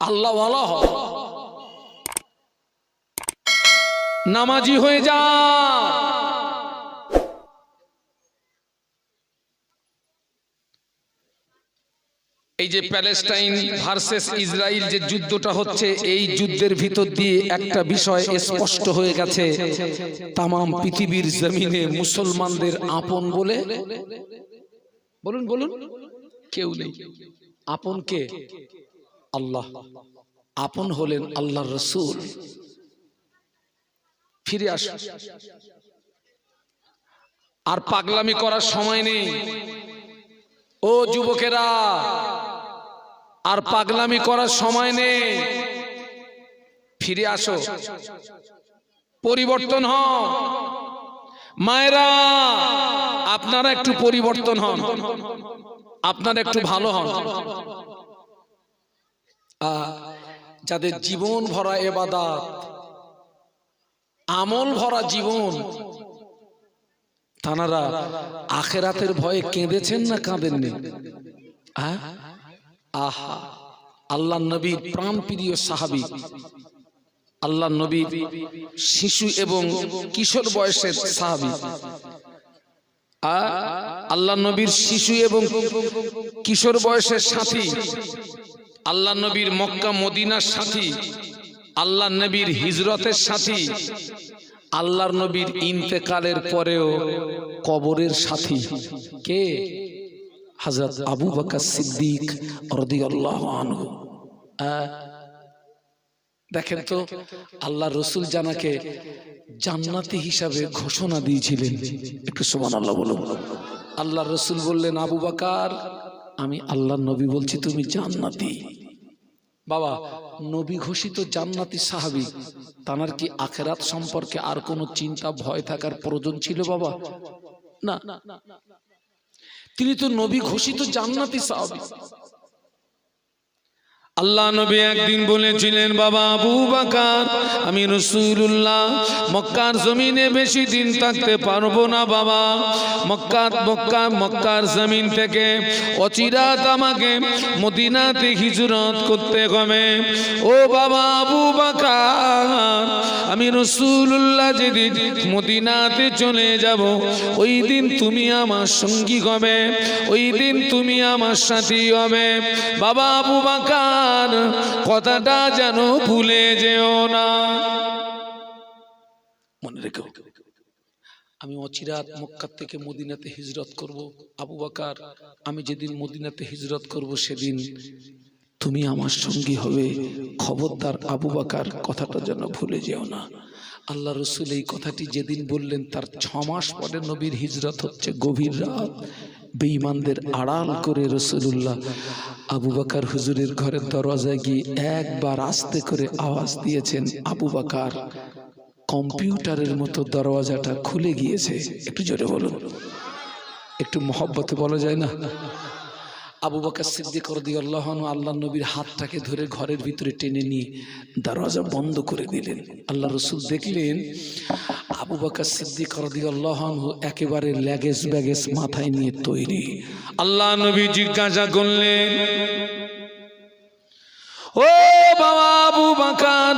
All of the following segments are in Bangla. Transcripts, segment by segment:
আল্লাহ বলা হয় নামাজি হয়ে যা। এই যে প্যালেস্টাইন ভার্সেস ইসরায়েল যে যুদ্ধটা হচ্ছে, এই যুদ্ধের ভিতর দিয়ে একটা বিষয় স্পষ্ট হয়ে গেছে। তামাম পৃথিবীর জমিনে মুসলমানদের আপন বলে। বলুন বলুন। কেউ নেই। আপন কে? আল্লাহ। আপন হলেন আল্লাহর রসুল। ফিরে আস আর পাগলামি করার সময় নেই। ও যুবকেরা, আর পাগলামি করার সময় নেই। ফিরে আসো। পরিবর্তন হ মায়েরা, আপনারা একটু পরিবর্তন হন। আপনারা একটু ভালো হন। যাদের জীবন ভরা এবাদাত, আমল ভরা জীবন, তানারা আখেরাতের ভয়ে কেঁদেছেন না কাঁদেননি? আহা, আল্লাহ নবীর প্রাণ প্রিয় সাহাবি, আল্লাহ নবীর শিশু এবং কিশোর বয়সের সাহাবি। আল্লাহ নবীর শিশু এবং কিশোর বয়সের সাথী। আল্লাহ নবীর মক্কা, মদিনার সাথী, আল্লাহ নবীর হিজরতের সাথী, আল্লাহর নবীর ইন্তেকালের পরেও কবরের সাথী। কে? হযরত আবু বকর সিদ্দিক দেখেন তো আল্লাহ রসুল জানাকে জান্নাতি হিসাবে ঘোষণা দিয়েছিলেন। একটু সমান আল্লাহ বলুন। আল্লাহ রসুল বললেন, আবু বাকার, আমি আল্লাহ নবী বলছি, তুমি জান্নাতি। বাবা, নবী ঘোষিত জান্নাতি সাহাবি, তানার কি আখেরাত সম্পর্কে আর কোনো চিন্তা, ভয় থাকার প্রয়োজন ছিল বাবা? না। তিনি তো নবী ঘোষিত জান্নাতি সাহাবি। আল্লাহ নবী একদিন বলেছিলেন, বাবা আবু বাকার, আমি রসুল্লাহ মক্কার জমিনে বেশি দিন থাকতে পারব না বাবা। মক্কার মক্কা, মক্কার জমিন থেকে অচিরাত আমাকে মদিনাতে হিজরত করতে হবে। ও বাবা আবু বাকার, আমি রসুল্লাহ যেদিন মদিনাতে চলে যাব, ওই দিন তুমি আমার সঙ্গী হবে, ওই দিন তুমি আমার সাথী হবে। বাবা আবু বাকার কথাটা যেন ভুলে যেও না। মনে রেখো, আমি অচিরাত মক্কার থেকে মদিনাতে হিজরত করব। আবু বাকার, আমি যেদিন মদিনাতে হিজরত করব সেদিন তুমি আমার সঙ্গী হবে। খবরদার আবু বাকার, কথাটা যেন ভুলে যেও না। আল্লাহ রসুল এই কথাটি যেদিন বললেন, তার ছ মাস পরে নবীর হিজরত হচ্ছে গভীর রাত। বেঈমানদের আড়াল করে রসুল্লাহ আবু বাকার হুজুরের ঘরের দরওয়াজায় গিয়ে একবার আস্তে করে আওয়াজ দিয়েছেন, আবু বাকার, কম্পিউটারের মতো দরওয়াজাটা খুলে গিয়েছে, একটু জোরে বলুন। একটু মহব্বতে বলা যায় না? আবু বাকার সিদ্দিক রাদিয়াল্লাহু আনহু আল্লাহ নবীর হাতটাকে ধরে ঘরের ভিতরে টেনে নিয়ে দরজা বন্ধ করে দিলেন। আল্লাহ রসুল দেখলেন আবু বাকা সিদ্দিক রাদিয়াল্লাহু আনহু একেবারে ল্যাগেজ ব্যাগেজ মাথায় নিয়ে তৈরি। আল্লাহ নবী জিজ্ঞাসা করলেন, ও বাবা আবু বাকার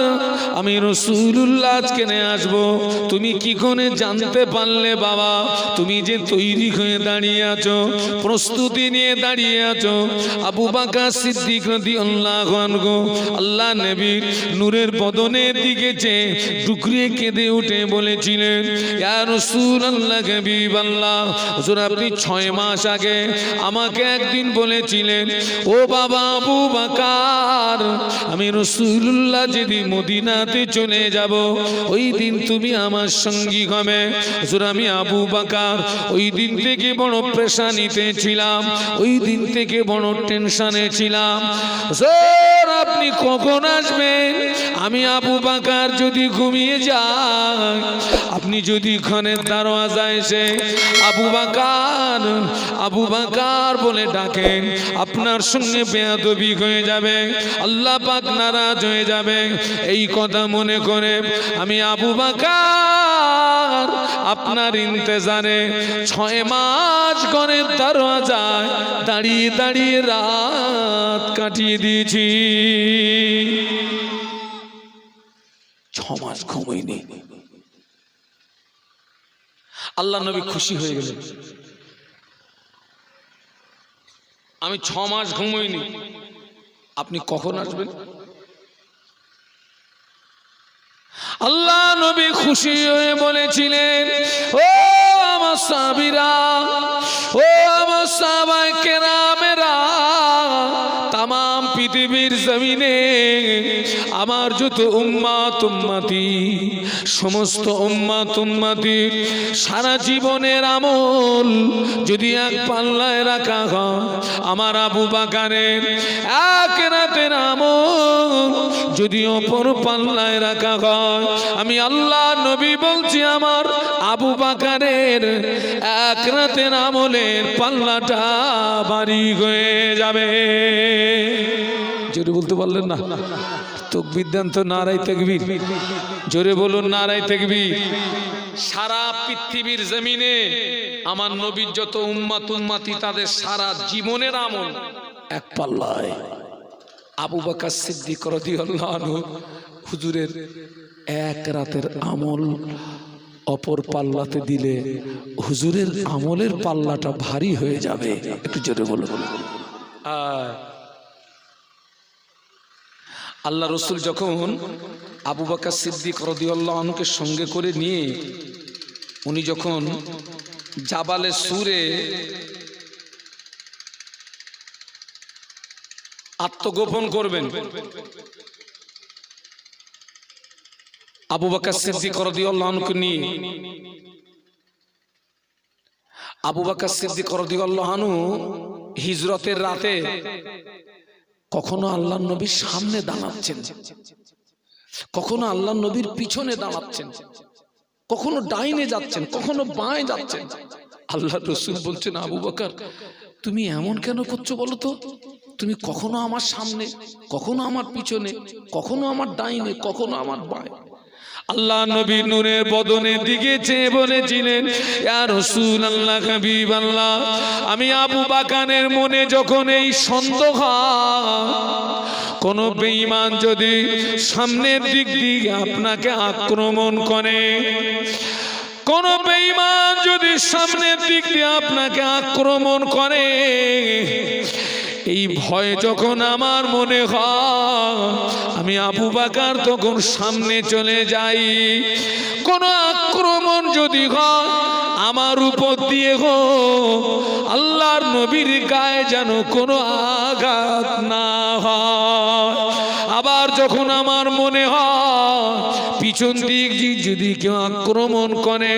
আমি রসুল্লাহ আজকে আসব। তুমি কি করে জানতে পারলে বাবা? তুমি যে তৈরি হয়ে দাঁড়িয়ে আছো, প্রস্তুতি নিয়ে দাঁড়িয়ে আছো। আবু বাকার সিদ্দিক নদী আল্লাহ আল্লাহ নবীর নূরের বদনের দিকে যে টুকরিয়ে কেঁদে উঠে বলেছিলেন রসুল আল্লাহ হাবিব আল্লাহ হুজুর, আপনি ছয় মাস আগে আমাকে একদিন বলেছিলেন, ও বাবা আবু বাকার, আমি রসুল্লাহ যেদিন মদিনাতে চলে যাব, ওই দিন তুমি আমার সঙ্গী হবে। আমি আবু বাকার। ওই দিন থেকে বড় প্রেশানিতে ছিলাম। ওই দিন থেকে বড় টেনশনে ছিলাম। আপনি কখন আসবেন? আমি আবু বাকার যদি ঘুমিয়ে যাই আপনি যদি ক্ষণের দরওয়াজা এসে আবু বাকার আবু বাকার বলে ডাকেন, আপনার সঙ্গে বেয়াদবি হয়ে যাবে। আল্লাহ পাক নারাজ হয়ে যাবে। এই কথা মনে করে আমি আবু বাকার আপনার ইন্তজারে ছয় মাস ঘরের দরওয়াজায় দাঁড়িয়ে দাঁড়িয়ে রাত কাটিয়ে দিয়েছি। মাস ঘুমোইনি আল্লাহ নবী খুশি হয়ে গেলেন। আমি ছ মাস ঘুমোইনি আপনি কখন আসবেন? আল্লাহ নবী খুশি হয়ে বলেছিলেন ও আমার সাবিরা পৃথিবীর জমিনে আমার যত উম্মা তুম্মাতি সমস্ত উম্মা তুম্মাতি সারা জীবনের আমল যদি এক পাল্লায় রাখা হয়, আমার আবু বাকারের এক রাতের আমল যদি অপর পাল্লায় রাখা হয়, আমি আল্লাহ নবী বলছি, আমার আবু বাকারের এক রাতের আমলের পাল্লাটা বাড়ি হয়ে যাবে। জোরে বলতে পারলেন না? তকবির দেন তো নারাই তেকবির। জোরে বলুন নারাই তেকবির। সারা পৃথিবীর জমিনে আমার নবীর যত উম্মাত উম্মাতি, তাদের সারা জীবনের আমল এক পাল্লায়। আবু বাকার সিদ্দিক রাদিয়াল্লাহু আনহু হুজুরের এক রাতের আমল অপর পাল্লাতে দিলে হুজুরের আমলের পাল্লাটা ভারী হয়ে যাবে। একটু জোরে বলুন। আয় আল্লাহ রসুল যখন আবু বাকা সিদ্দিক রদিউল্লাহকে সঙ্গে করে নিয়ে, উনি যখন জাবালে সুরে আত্মগোপন করবেন, আবু বাকা সিদ্দিক রদিউল্লাহকে নিয়ে, আবু বাকা সিদ্দিক রদিউল্লাহনু হিজরতের রাতে কখনো আল্লাহ নবীর সামনে দাঁড়াচ্ছেন। কখনো আল্লাহ নবীর পিছনে দাঁড়াচ্ছেন। কখনো ডাইনে যাচ্ছেন, কখনো বাঁয়ে যাচ্ছেন। আল্লাহ রসুল বলছেন, আবু বাকার, তুমি এমন কেন করছ বলো তো? তুমি কখনো আমার সামনে, কখনো আমার পিছনে, কখনো আমার ডাইনে, কখনো আমার বাঁয়ে। আল্লাহ নবী নূরের বদনের দিকে চেয়ে বলেছিলেন রাসূল আল্লাহ হাবিব আল্লাহ আমি আবু বাকানের মনে যখন এই সন্দেহ কোন বেঈমান যদি সামনের দিক দিয়ে আপনাকে আক্রমণ করে, কোন বেঈমান যদি সামনের দিক দিয়ে আপনাকে আক্রমণ করে এই ভয় যখন আমার মনে হয়, আমি আবু বাকার তখন সামনে চলে যাই। কোন আক্রমণ যদি হয়, আমার উপর দিয়ে হো আল্লাহর নবীর গায়ে যেন কোনো আঘাত না হয়। আবার যখন আমার মনে হয় পিছন দিক যদি কেউ আক্রমণ করে,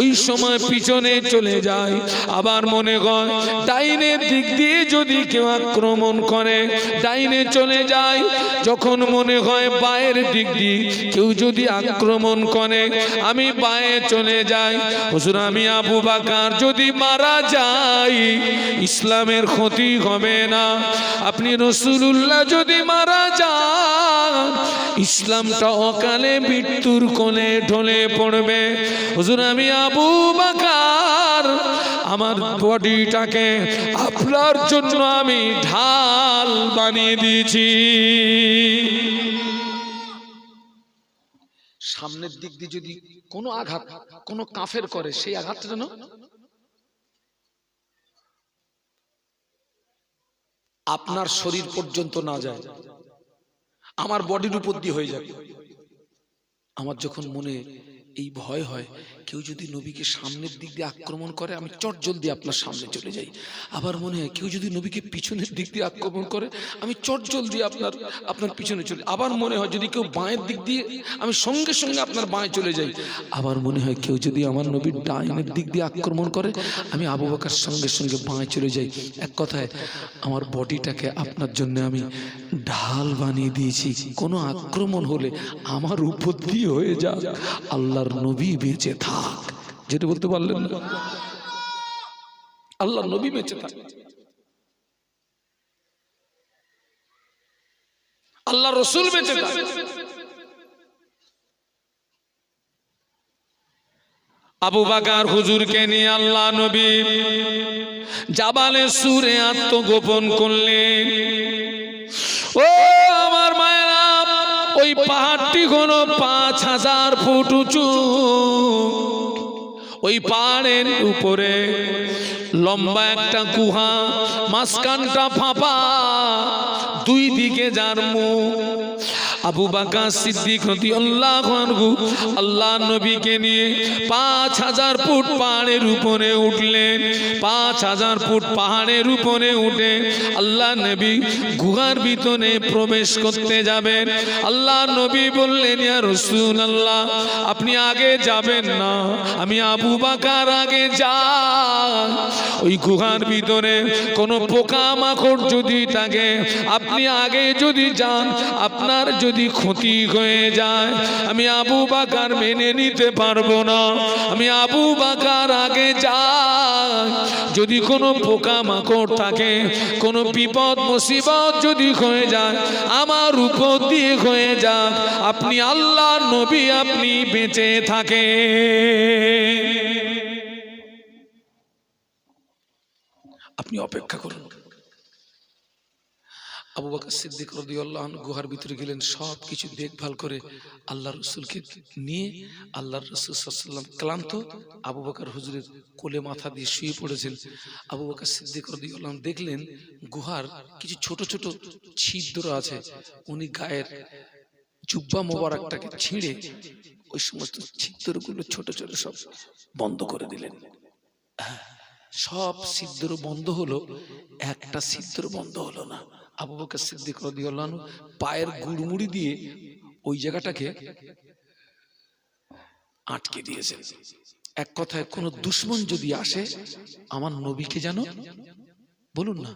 ওই সময় পিছনে চলে যায়। আবার মনে হয়, ডাইনের দিক দিয়ে যদি কেউ আক্রমণ করে, ডাইনে চলে যায়। যখন মনে হয় বায়ের দিক দিয়ে কেউ যদি আক্রমণ করে, আমি বায়ে চলে যাই। হুজুর, আমি আবু বাকার যদি মারা যাই, ইসলামের ক্ষতি হবে না। আপনি রসুল্লাহ যদি মারা যান ইসলামটা অকালে মৃত্যুর কোণে ঢলে পড়বে। হুজুর, আমি আবু বাকার, আমার বডিটাকে আপনার জন্য আমি ঢাল বানিয়ে দিয়েছি। সামনের দিক দিয়ে যদি কোনো আঘাত, কোনো কাফের করে, সেই আঘাতটা যেন? আপনার শরীর পর্যন্ত না যায়। আমার বডির উপর দিয়ে হয়ে যাবে। আমার যখন মনে এই ভয় হয় কেউ যদি নবীকে সামনের দিক দিয়ে আক্রমণ করে, আমি চট জলদি আপনার সামনে চলে যাই। আবার মনে হয় কেউ যদি নবীকে পিছনের দিক দিয়ে আক্রমণ করে, আমি চট জলদি আপনার আপনার পিছনে চলে আবার মনে হয় যদি কেউ বাঁয়ের দিক দিয়ে, আমি সঙ্গে সঙ্গে আপনার বাঁয়ে চলে যাই। আবার মনে হয় কেউ যদি আমার নবীর ডাইনের দিক দিয়ে আক্রমণ করে, আমি আবু বাকার সঙ্গে সঙ্গে বাঁয়ে চলে যাই। এক কথায়, আমার বডিটাকে আপনার জন্য আমি ঢাল বানিয়ে দিয়েছি। কোনো আক্রমণ হলে আমার উপর দিয়ে হয়ে যাক। আল্লাহর নবী বেঁচে থাক। যেটা বলতে পারলেন না। আল্লাহর নবী বেঁচে থাক। আল্লাহ রসুল বেঁচে থাক। আবু বাকার হুজুরকে নিয়ে আল্লাহ নবী জাবালে সুরে আত্মগোপন করলেন। পাহাড়টি কোন পাঁচ হাজার ফুট উঁচু। ওই পাহাড়ের উপরে লম্বা একটা গুহা, মাঝখানটা ফাঁপা, দুই দিকে যার মুখ আবু বাকা সিদ্দিক রতি আল্লাহ আল্লাহ নবীকে নিয়ে পাঁচ হাজার ফুট পাহাড়ের উপরে উঠলেন। পাঁচ হাজার ফুট পাহাড়ের উপরে উঠে আল্লাহ নবী গুহার ভিতরে প্রবেশ করতে যাবেন। আল্লাহ নবী বললেন, ইয়া রসুল আল্লাহ আপনি আগে যাবেন না, আমি আবু বাকার আগে যা ওই গুহার ভিতরে কোনো পোকা মাকড় যদি থাকে, আপনি আগে যদি যান, আপনার যদি ক্ষতি হয়ে যায়, আমি আবু বাকার মেনে নিতে পারব না। আমি আবু বাকার আগে যাই। যদি কোনো পোকা মাকড় থাকে, কোনো বিপদ, মুসিবত যদি হয়ে যায়, আমার উপর দিয়ে হয়ে যাক। আপনি আল্লাহ নবী, আপনি বেঁচে থাকে আপনি অপেক্ষা করুন। আবু বকর সিদ্দিক রদিয়াল্লাহ আনহু গুহার ভিতরে গেলেন সব কিছু দেখভাল করে আল্লাহ রসুলকে নিয়ে আল্লাহ রসুল সাল্লাম ক্লান্ত আবু বকর হুজুরের কোলে মাথা দিয়ে শুয়ে পড়েছেন। আবু বকর সিদ্দিক রদিয়াল্লাহ আনহু দেখলেন গুহার কিছু ছোট ছোট ছিদ্র আছে উনি গায়ের জুব্বা মোবারকটাকে ছিঁড়ে ওই সমস্ত ছিদ্রগুলো ছোট ছোট সব বন্ধ করে দিলেন। হ্যাঁ, সব ছিদ্র বন্ধ হলো, একটা ছিদ্র বন্ধ হলো না। আবু বকর সিদ্দিক পায়ের গুড়মুড়ি দিয়ে ওই জায়গাটাকে আটকে দিয়েছেন। এক কথায় কোন দুশ্মন যদি আসে, আমার নবীকে যেন বলুন না,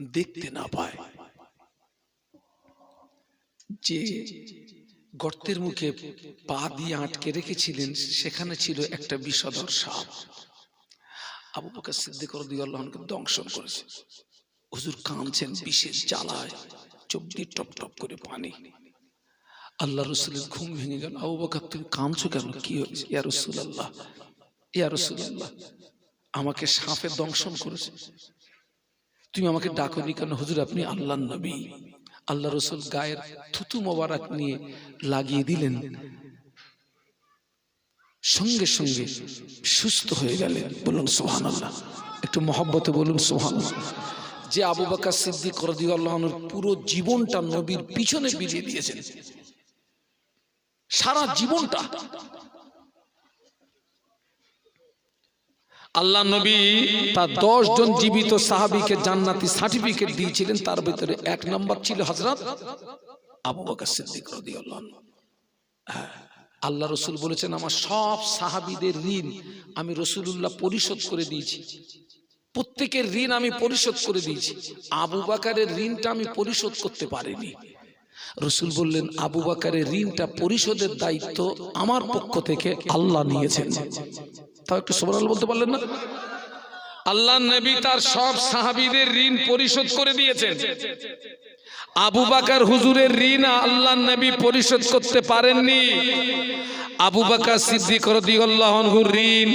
দেখতে না পায়। যে গর্তের মুখে পা দিয়ে আটকে রেখেছিলেন, সেখানে ছিল একটা বিষধর সাপ। আবু বকর সিদ্দিক রাদিয়াল্লাহু আনহুকে দংশন করেছে। হুজুর কাঁদছেন বিশেষ জ্বালায় চোখ দিয়ে টপ টপ করে পানি। আল্লাহ রসুলের ঘুম ভেঙে গেল। আবু বকর, তুমি কাঁদছো কেন? কি হয়েছে? ইয়া রসুল আল্লাহ ইয়া রসুল আল্লাহ আমাকে সাপে দংশন করেছে। তুমি আমাকে ডাকো ডাকনি কেন? হুজুর, আপনি আল্লাহ নবী। আল্লাহ রসুল গায়ের থুতু মোবারক নিয়ে লাগিয়ে দিলেন। সঙ্গে সঙ্গে সুস্থ হয়ে গেলেন। বলুন সোহান আল্লাহ একটু মহব্বতে বলুন সোহান যে আবু বাকা সিদ্দিক রদিউল্লাহর পুরো জীবনটা নবীর পিছনে বিলিয়ে দিয়েছেন। সারা জীবনটা। আল্লাহ নবী তার দশ জন জীবিত সাহাবিকে জান্নাতি সার্টিফিকেট দিয়েছিলেন তার ভিতরে এক নম্বর ছিল হজরত আবু বকর সিদ্দিক রাদিয়াল্লাহু আনহু। হ্যাঁ, আল্লাহ রসুল বলেছেন, আমার সব সাহাবিদের ঋণ আমি রসুলুল্লাহ পরিশোধ করে দিয়েছি। প্রত্যেকের ঋণ আমি পরিশোধ করে দিয়েছি। আবু বাকারের ঋণটা আমি পরিশোধ করতে পারিনি। রসুল বললেন, আবু বাকারের ঋণটা পরিশোধের দায়িত্ব আমার পক্ষ থেকে আল্লাহ নিয়েছেন। তাও একটু সোমান বলতে পারলেন না? আল্লাহ নবী তার সব সাহাবিদের ঋণ পরিশোধ করে দিয়েছেন। আবু বাকার হুজুরের ঋণ আল্লাহ নবী পরিশোধ করতে পারেননি। আবু বাকার সিদ্দিক ঋণ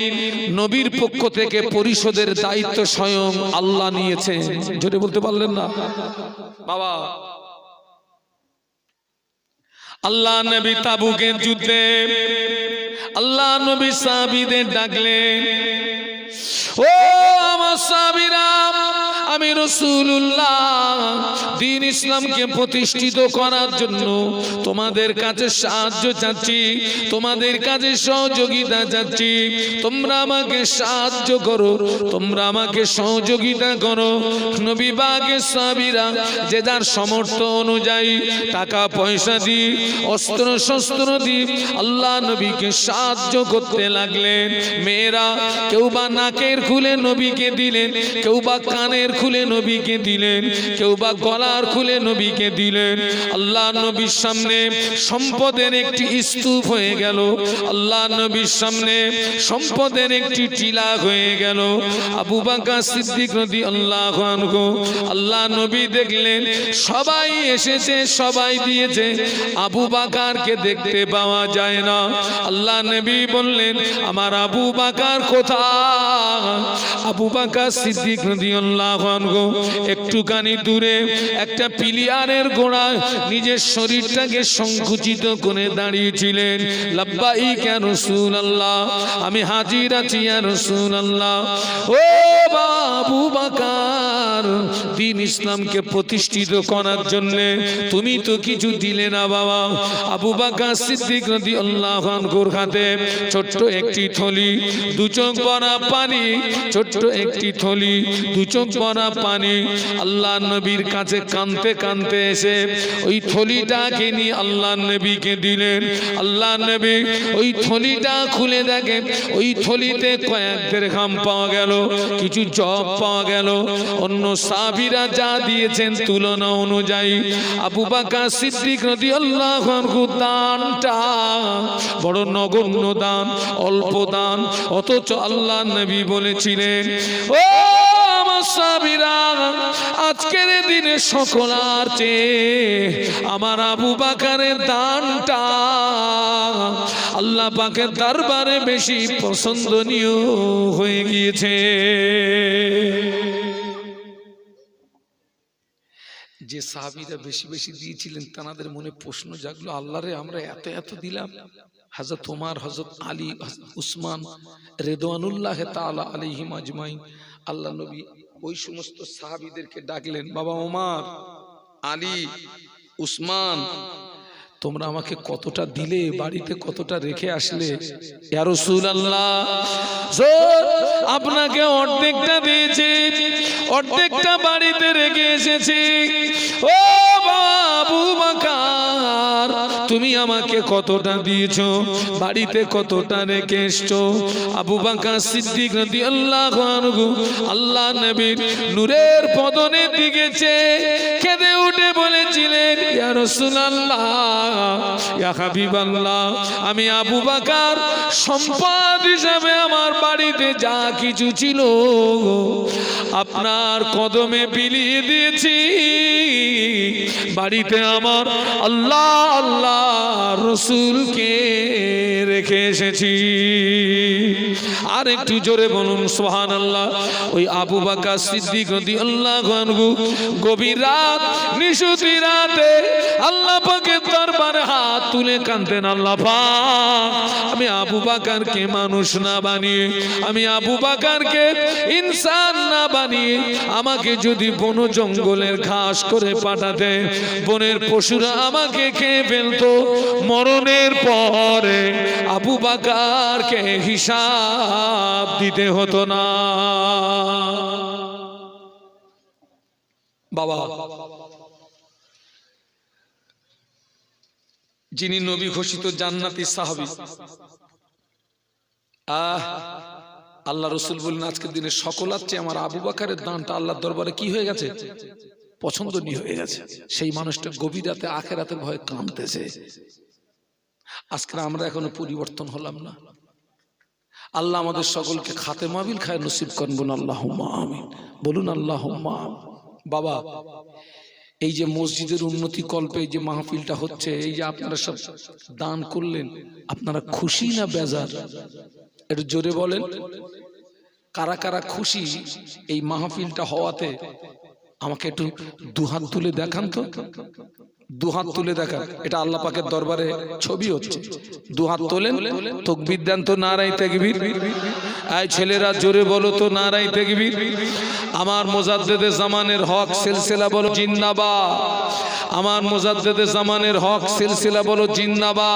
নবীর পক্ষ থেকে পরিশোধের দায়িত্ব স্বয়ং আল্লাহ নিয়েছে জোরে বলতে পারলেন না? বাবা। আল্লাহ নবী তাবুকের যুদ্ধে আল্লাহ নবী সাহাবীদের ডাকলেন, ও আমার সাহাবীরাম আমি রসুল্লাহ দিন ইসলামকে প্রতিষ্ঠিত করার জন্য তোমাদের কাছে সাহায্য চাচ্ছি, তোমাদের কাছে সহযোগিতা চাচ্ছি। তোমরা আমাকে সাহায্য করো, তোমরা আমাকে সহযোগিতা করো। নবী বাগে সাবিরা যে যার সমর্থ অনুযায়ী টাকা পয়সা দি অস্ত্র শস্ত্র দি আল্লাহ নবীকে সাহায্য করতে লাগলেন। মেয়েরা কেউ বা নাকের খুলে নবীকে দিলেন, কেউ বা কানের খুলে নবীকে দিলেন, কেউ বা গলার খুলে নবীকে দিলেন। আল্লাহ নবীর সামনে সম্পদের একটি স্তূপ হয়ে গেল। আল্লাহ নবীর সামনে সম্পদের একটি টিলা হয়ে গেল। আবু বাকা সিদ্দিক নদী আল্লাহ আল্লাহ নবী দেখলেন, সবাই এসেছে, সবাই দিয়েছে। আবু বাকারকে দেখতে পাওয়া যায় না। আল্লাহ নবী বললেন, আমার আবু বাকার কোথা আবু বাকা সিদ্দিক নদী আল্লাহ আনহু একটুখানি দূরে একটা পিলিয়ারের গোড়া নিজের শরীরটাকে সংকুচিত করে দাঁড়িয়েছিলেন। লাব্বাই কেন আল্লাহ আমি হাজির আছি আর আল্লাহ ও বাবু বাকার দিন ইসলামকে প্রতিষ্ঠিত করার জন্য। তুমি তো কিছু দিলে না বাবা। আবু বাকার সিদ্দিক নদী আল্লাহ হাতে ছোট্ট একটি থলি, দু চোখ ভরা পানি, ছোট্ট একটি থলি, দু চোখ ভরা পানি। আল্লাহ নবীর কাছে কানতে কানতে এসে ওই থলিটাকে নিয়ে আল্লাহ নবীকে দিলেন। আল্লাহ নবী ওই থলিটা খুলে দেখে, ওই থলিতে কয়েক দেড়খাম পাওয়া গেল, কিছু জব পাওয়া গেল, অন্য সাবিরা যা দিয়েছেন তুলনা অনুযায়ী আবু বাকা সিদ্দিক নদী আল্লাহ দানটা বড় নগণ্য দান, অল্প দান, অথচ আল্লাহ নবী বলেছিলেন, ও আজকের দিনে সকলার চেয়ে আমার আবু বাকারের দানটা আল্লাহ পাকের দরবারে বেশি পছন্দনীয় হয়ে গিয়েছে। যে সাহাবিরা বেশি বেশি দিয়েছিলেন তাদের মনে প্রশ্ন জাগলো, আল্লাহরে আমরা এত এত দিলাম? হাজরত তোমার হজরত আলী উসমান রেদওয়ানুল্লাহ তালা আলিহিম আজমাইন। আল্লাহ নবী ওই সমস্ত সাহাবিদেরকে ডাকলেন, বাবা ওমার আলী, উসমান তোমরা আমাকে কতটা দিলে, বাড়িতে কতটা রেখে আসলে? আপনাকে অর্ধেকটা দিয়েছে, অর্ধেকটা বাড়িতে রেখে এসেছি। ও বাবু মাকার তুমি আমাকে কতটা দিয়েছ? বাড়িতে কতটা রেখে এসছো? আবু বাকা সিদ্দিক আল্লাহ আল্লাহ নবীর নূরের পদনের দিকে চেয়ে কেঁদে উঠে বলেছিলেন আমি আবু বাকার সম্পদ হিসাবে আমার বাড়িতে যা কিছু ছিল আপনার কদমে বিলিয়ে দিয়েছি। বাড়িতে আমার আল্লাহ আল্লাহ রসুলকে রেখে এসেছি। আর একটু জোরে বলুন সোহান আল্লাহ ওই আবু বাকা সিদ্দিক আল্লাহ গভীর রাত, নিশুতি রাতে আল্লাহ দরবারে হাত তুলে কানতেন আল্লাহ পাক। আমি আবু বাকারকে মানুষ না বানিয়ে, আমি আবু বাকারকে ইনসান না বানিয়ে আমাকে যদি বন জঙ্গলের ঘাস করে পাঠাতে, বনের পশুরা আমাকে খেয়ে ফেলতো, মরণের পরে আবু বাকারকে হিসাব দিতে হতো না। বাবা যিনি নবী ঘোষিত জান্নাতি সাহাবি। আহ, আল্লাহ রসুল বললেন, আজকের দিনে সকল আছে, আমার আবু বাকারের দানটা আল্লাহর দরবারে কি হয়ে গেছে? পছন্দনীয় হয়ে গেছে। সেই মানুষটা গভীর রাতে আখের রাতের ভয়ে কাঁদতেছে। আজকে আমরা এখনও পরিবর্তন হলাম না। আল্লাহ আমাদের সকলকে খাতে মাবিল খায় নসিব করবেন। আল্লাহ আমিন। বলুন আল্লাহ বাবা এই যে মসজিদের উন্নতি কল্পে যে মাহফিলটা হচ্ছে, এই যে আপনারা সব দান করলেন, আপনারা খুশি না বেজার? একটু জোরে বলেন। কারা কারা খুশি এই মাহফিলটা হওয়াতে? আমাকে একটু দুহাত তুলে দেখান তো। দুহাত তুলে দেখান এটা আল্লাহ পাকের দরবারে ছবি হচ্ছে। দুহাত তোলেন, তকবির তো নারাই তেকবির। আয় ছেলেরা, জোরে বলো তো নারাই তেকবির। আমার মোজাদ্দেদে জামানের হক সিলসিলা বলো জিন্নাবা আমার মোজাদ্দেদে জামানের হক সিলসিলা বলো জিন্নাবা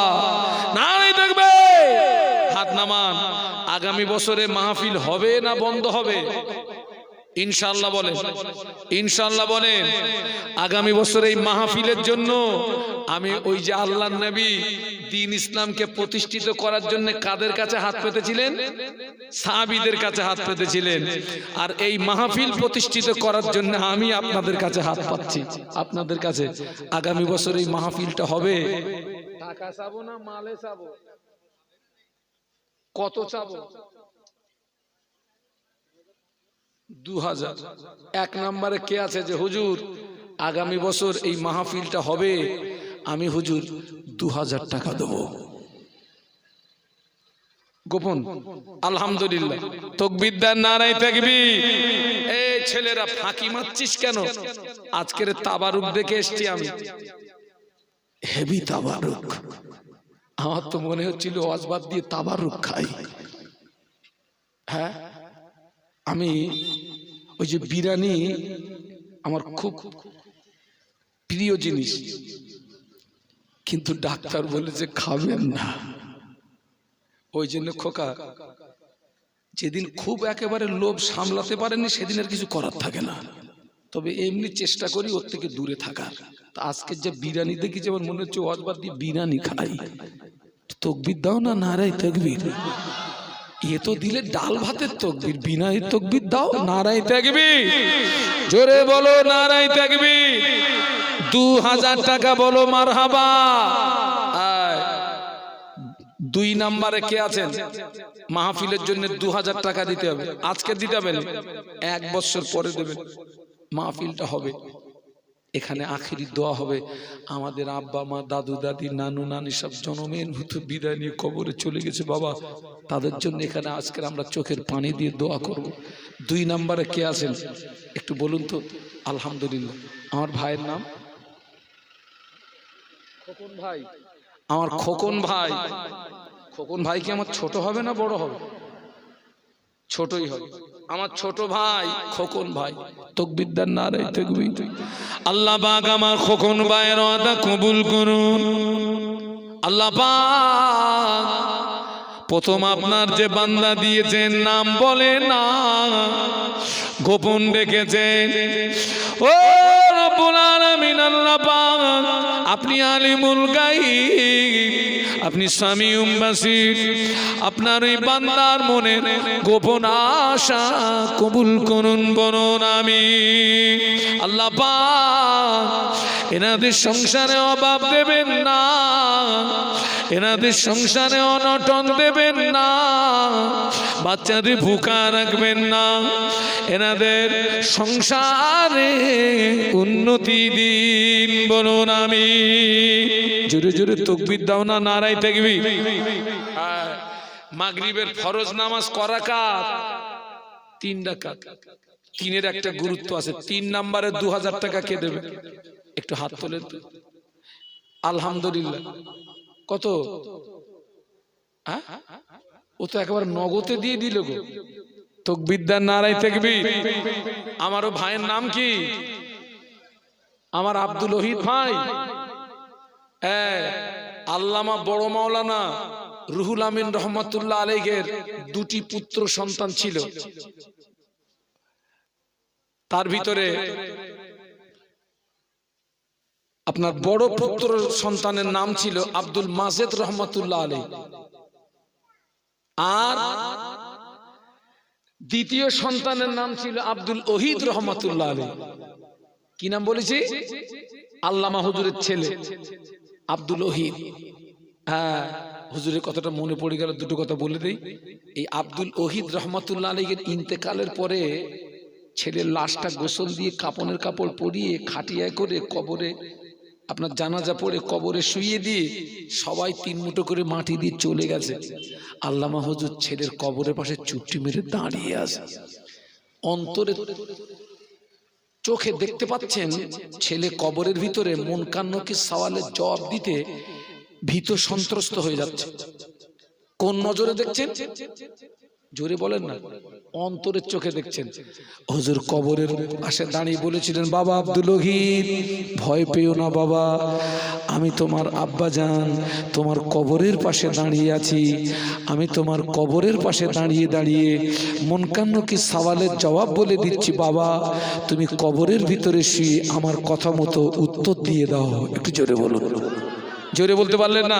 নারাই দেখবে হাত নামান। আগামী বছরে মাহফিল হবে না বন্ধ হবে? ইনশাল্লাহ বলেন। ইনশাল্লাহ বলেন। আগামী বছর এই মাহফিলের জন্য আমি ওই যে আল্লাহ নবী দিন ইসলামকে প্রতিষ্ঠিত করার জন্য কাদের কাছে হাত পেতেছিলেন? সাহাবিদের কাছে হাত পেতেছিলেন। আর এই মাহফিল প্রতিষ্ঠিত করার জন্য আমি আপনাদের কাছে হাত পাচ্ছি। আপনাদের কাছে আগামী বছর এই মাহফিলটা হবে। টাকা চাবো না, মালে চাবো? কত চাবো? এক নম্বরে কে আছে যে, হুজুর, আগামী বছর এই মাহফিলটা হবে, আমি হুজুর দু হাজার টাকা দেব। গোপন? আলহামদুলিল্লাহ। তকবিদ্যার নারায় থাকবি এই ছেলেরা, ফাঁকি মারছিস কেন? আজকের তাবারুক দেখে এসছি আমি। হেভি তাবারুক। আমার তো মনে হচ্ছিল অজবাদ দিয়ে তাবারুক খাই হ্যাঁ আমি ওই যে বিরিয়ানি আমার খুব প্রিয় জিনিস। কিন্তু ডাক্তার বলেছে খাবেন না। ওই জন্য খোকা, যেদিন খুব একেবারে লোভ সামলাতে পারেনি সেদিন আর কিছু করার থাকে না। তবে এমনি চেষ্টা করি ওর থেকে দূরে থাকার। তা আজকে যে বিরিয়ানি দেখি, যেমন মনে হচ্ছে অজবার দিয়ে বিরিয়ানি খাই তকবির দাও না নারাই তকবির। এ তো দিলে ডাল ভাতের তকবির বিনাই তকবির দাও নারাই তকবির। জোরে বলো নারাই তকবির। দু হাজার টাকা বলো মার হাবা দুই নাম্বারে কে আছেন? মাহফিলের জন্য দু হাজার টাকা দিতে হবে। আজকে দিতে হবে। এক বছর পরে দেবেন। মাহফিলটা হবে। এখানে আখেরি দোয়া হবে। আমাদের আব্বা মা দাদু দাদি নানু নানি সব জনমের মতো বিদায় নিয়ে কবরে চলে গেছে বাবা। তাদের জন্য এখানে আজকের আমরা চোখের পানি দিয়ে দোয়া করব। দুই নাম্বারে কে আছেন? একটু বলুন তো। আলহামদুলিল্লাহ। আমার ভাইয়ের নাম? খোকন ভাই। আমার খোকন ভাই। খোকন ভাই কি আমার ছোট হবে না বড় হবে? ছোটই হবে। আমার ছোট ভাই খোকন ভাই। তকবিদ্যার নারে তকবি আল্লাহ পাক আমার খোকন ভাইয়ের আদা কবুল করুন। আল্লাহ পাক প্রথম আপনার যে বান্দা দিয়েছেন, নাম বলে না, গোপন রেখেছেন। ও রব্বুল আলামিন, আল্লাহ আপনি আলিমুল গাইব, আপনি স্বামী উম্বাসির আপনার এই বান্দার মনে গোপন আশা কবুল করুন বলুন আমি আল্লাহ এনাদের সংসারে অভাব দেবেন না। এনাদের সংসারে অনটন দেবেন না। বাচ্চাদের ভুকা রাখবেন না। এনাদের সংসারে উন্নতি দিন বলুন আমি জোরে জোরে তকবির দাও না নারাই থাকবি মাগরিবের ফরজ নামাজ করা কাত তিন ডাকাত তিনের একটা গুরুত্ব আছে, তিন নাম্বারে দু হাজার টাকা কে দেবে? একটু হাত তোলেন তো। আলহামদুলিল্লাহ। কত? হ্যাঁ? ও তো একেবারে নগদে দিয়ে দিল গো। তকবিদ্যার নারাই থাকবি আমারও ভাইয়ের নাম কি? আমার আব্দুল ওহিদ ভাই। হ্যাঁ আল্লামা বড় মাওলানা রুহুল আমিন রহমতুল্লাহ আলেগের দুটি পুত্র সন্তান ছিল। তার ভিতরে আপনার বড় পুত্র সন্তানের নাম ছিল আব্দুল মাজেদ রহমতুল্লাহ আলী আর দ্বিতীয় সন্তানের নাম ছিল আব্দুল ওহিদ রহমতুল্লাহ আলী কি নাম বলেছি? আল্লামা হুজুরের ছেলে। আব্দুল ওহিদ। হ্যাঁ হুজুরের কথাটা মনে পড়ে গেল, দুটো কথা বলে দেই। এই আব্দুল ওহিদ রহমতুল্লাহ আলীর ইন্তেকালের পরে ছেলের লাশটা গোসল দিয়ে কাপনের কাপড় পরিয়ে খাটিয়ায় করে কবরে, আপনার জানাজা পড়ে কবরে শুইয়ে দিয়ে সবাই তিন মুঠো করে মাটি দিয়ে চলে গেছে। আল্লামা হুজুর ছেলের কবরের পাশে চুপটি মেরে দাঁড়িয়ে আছে। অন্তরে চোখে দেখতে পাচ্ছেন ছেলে কবরের ভিতরে মন কান্নকে সওয়ালের জবাব দিতে ভীত সন্ত্রস্ত হয়ে যাচ্ছে। কোন নজরে দেখছেন? জোরে বলেন না। অন্তরের চোখে দেখছেন। হুজুর কবরের পাশে দাঁড়িয়ে বলেছিলেন, বাবা আব্দুল ভয় পেও না বাবা, আমি তোমার আব্বা যান তোমার কবরের পাশে দাঁড়িয়ে আছি, আমি তোমার কবরের পাশে দাঁড়িয়ে দাঁড়িয়ে মন কান্ন কি সওয়ালের জবাব বলে দিচ্ছি, বাবা, তুমি কবরের ভিতরে শুয়ে আমার কথা মতো উত্তর দিয়ে দাও। একটু জোরে বলুন। জোরে বলতে পারলেন না?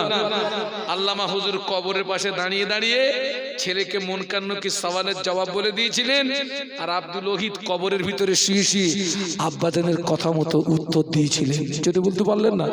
আল্লামা হুজুর কবরের পাশে দাঁড়িয়ে দাঁড়িয়ে ছেলেকে মন কান্ন কি সওয়ালের জবাব বলে দিয়েছিলেন? আর আব্দুল ওহিদ কবরের ভিতরে শুয়ে শুয়ে আব্বাদানের কথা মতো উত্তর দিয়েছিলেন। জোরে বলতে পারলেন না?